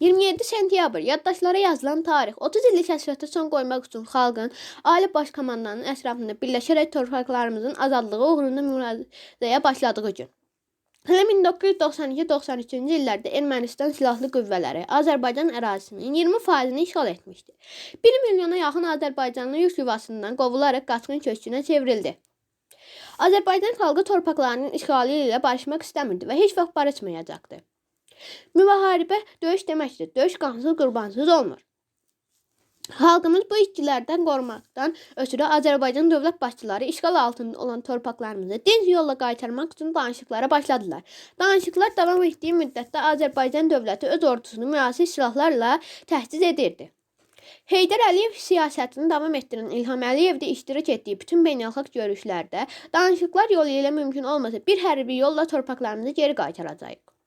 27 sentyabr yaddaşlara yazılan tarix 30 illik həsrətə son qoymaq üçün xalqın Ali Baş Komandanın ətrafında birləşərək torpaqlarımızın azadlığı uğrunda mübarizəyə başladığı gün. Hələ 1992-93-cü illərdə Ermənistan silahlı qüvvələri Azərbaycan ərazisinin 20%-ni işğal etmişdi. 1 milyona yaxın Azərbaycanlı yük yuvasından qovularaq qaçqın köçkünə çevrildi. Azərbaycan xalqı torpaqlarının işğalı ilə barışmaq istəmirdi və heç vaxt barışmayacaqdı. Müharibə döyüş deməkdir. Döyüş qansız, qurbansız olmur. Xalqımız bu itkilərdən qorumaqdan ötürü Azərbaycan dövlət başçıları işğal altında olan torpaqlarımızı dinc yolla qaytarmaq üçün danışıqlara başladılar. Danışıqlar davam etdiyi müddətdə Azərbaycan dövləti öz ordusunu müasir silahlarla təchiz edirdi. Heydər Əliyev siyasətini davam etdirən İlham Əliyev də iştirak etdiyi bütün beynəlxalq görüşlərdə danışıqlar yolu ilə mümkün olmasa bir hərbi yolla torpaqlarımızı geri qaytaracağıq.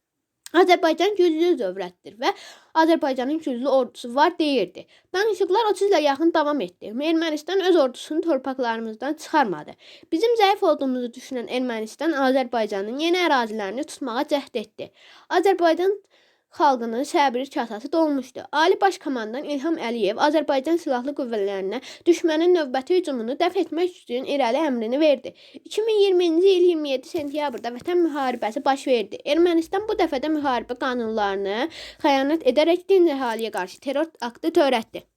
Azərbaycan güclü dövlətdir və Azərbaycanın güclü ordusu var deyirdi. Danışıqlar 30 ilə yaxın davam etdi. Ermənistan öz ordusunu torpaqlarımızdan çıxarmadı. Bizim zəif olduğumuzu düşünən Ermənistan Azərbaycanın yeni ərazilərini tutmağa cəhd etdi. Azərbaycan xalqının səbri kasası dolmuşdu. Ali Baş Komandan İlham Əliyev Azərbaycan silahlı qüvvələrinə düşmənin növbəti hücumunu dəf etmək üçün irəli əmrini verdi. 2020-ci il 27 sentyabrda Vətən müharibəsi baş verdi. Ermənistan bu dəfə də müharibə qanunlarını xəyanət edərək dinc əhaliyə qarşı terror aktı törətdi.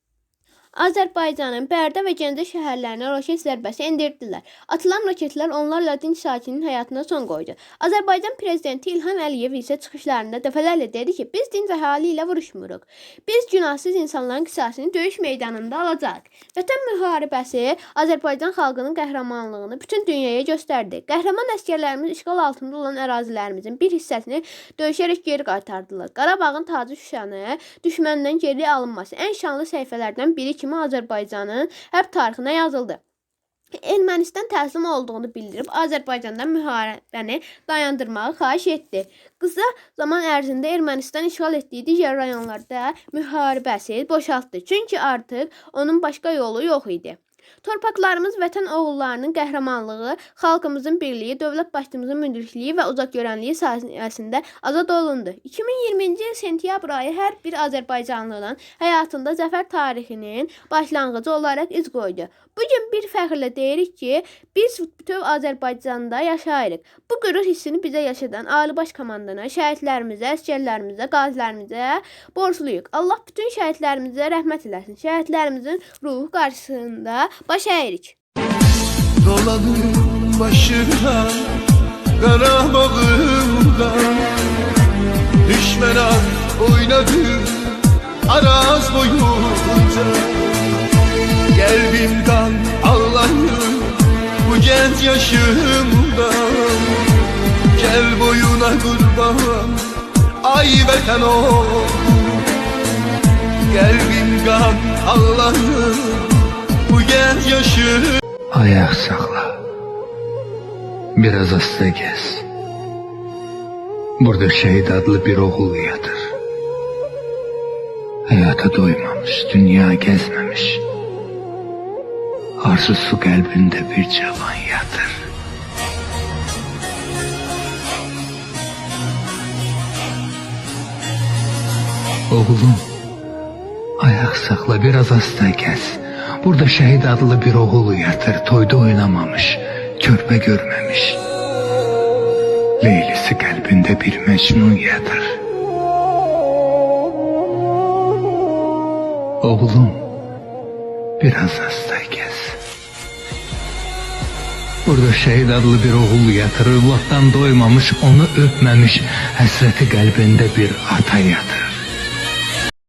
Azərbaycanın Bərdə və Gəncə şəhərlərinə roket zərbəsi endirdilər. Atılan raketlər onlarla dinc sakinin həyatına son qoydu. Azərbaycan prezidenti İlham Əliyev isə çıxışlarında dəfələrlə dedi ki, biz dinc əhali ilə vuruşmuruq. Biz günahsız insanların qisasını döyüş meydanında alacağıq. Vətən müharibəsi Azərbaycan xalqının qəhrəmanlığını bütün dünyaya göstərdi. Qəhrəman əsgərlərimiz işğal altında olan ərazilərimizin bir hissəsini döyüşərək geri qaytardılar. Qarabağın tacı Şuşanı düşməndən geri alınması ən şanlı səhifələrdən biri kimi Azərbaycanın hərb tarixinə yazıldı. Ermənistan təslim olduğunu bildirib Azərbaycandan müharibəni dayandırmağı xahiş etdi. Qısa zaman ərzində Ermənistan işğal etdiyi digər rayonlarda müharibəsi boşaltdı. Çünki artıq onun başqa yolu yox idi. Torpaqlarımız vətən oğullarının qəhrəmanlığı, xalqımızın birliyi, dövlət başçımızın müdrikliyi və uzaqgörənliyi sayəsində azad olundu. 2020-ci il sentyabr ayı hər bir Azərbaycanlının həyatında zəfər tarixinin başlanğıcı olaraq iz qoydu. Bu gün bir fəxrlə deyirik ki, biz bütöv Azərbaycanda yaşayırıq. Bu qürur hissini bizə yaşadan Ali Baş Komandana, şəhidlərimizə, əsgərlərimizə, qazilərimizə borcluyuq. Allah bütün şəhidlərimizə rəhmət eləsin. Şəhidlərimizin ruhu qarşısında baş əyirik. Dolanım başına Qarabağımda Düşmən at oynadı Araz boyunca. Kalbimden ağlayır Bu genç yaşımda. Gel boyuna kurban Ay vətən oğlum Kalbimden ağlayır Bu Ayak sakla. Biraz hasta gez. Burada şehit adlı bir oğul yatır. Hayata doymamış, dünya gezmemiş. Arzusu kalbinde bir cavan yatır. Oğlum, ayak sakla biraz hasta gez. Burada şehit adlı bir oğul yatır, toyda oynamamış, körpe görmemiş. Leylisi kalbinde bir mecnun yatır. Oğlum, biraz hasta gez. Burada şehit adlı bir oğul yatır, övlatdan doymamış, onu öpmemiş, həsrəti qəlbində bir ata yatır.